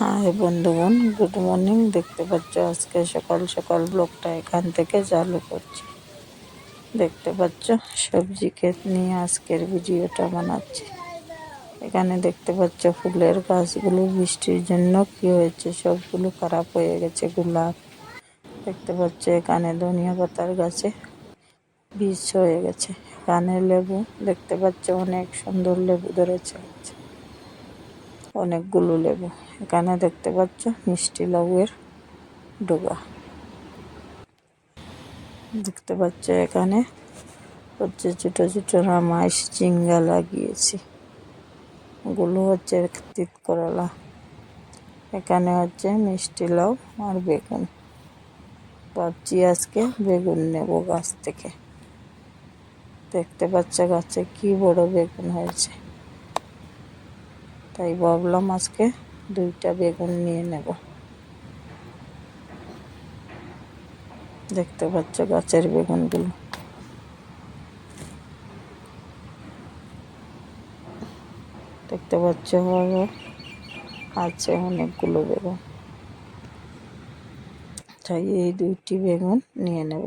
High বন্ধুগণ good morning দেখতে পাচ্ছ আজকে সকাল সকাল ব্লগটা এখান থেকে চালু করছি। দেখতে পাচ্ছ, সবজি ক্ষেত নিয়ে আজকের ভিডিওটা বানাচ্ছি। এখানে দেখতে পাচ্ছ ফুলের গাছগুলো, বৃষ্টির জন্য কি হয়েছে, সবগুলো খারাপ হয়ে গেছে, গোলাপ। দেখতে পাচ্ছ এখানে ধনিয়া পাতার গাছে বীজ হয়ে গেছে। এখানে লেবু, দেখতে পাচ্ছ অনেক সুন্দর লেবু ধরেছে। অনেকগুলো লেবু। এখানে দেখতে পাচ্ছ মিষ্টি লেবুয়ের ডোবা দেখতে পাচ্ছ এখানে হচ্ছে ছোটো ছোটো রামাইশ চিঙ্গা লাগিয়েছি। গুলো হচ্ছে তিত করলা। এখানে হচ্ছে মিষ্টি লাউ আর বেগুন। ভাবছি আজকে বেগুন নেব গাছ থেকে। দেখতে পাচ্ছ গাছে কি বড় বেগুন হয়েছে। তাই ভাবলাম আজকে দুইটা বেগুন নিয়ে নেব। দেখতে পাচ্ছ গাছের বেগুনগুলো। দেখতে পাচ্ছ আছে অনেকগুলো বেগুন। তাই এই দুইটি বেগুন নিয়ে নেব।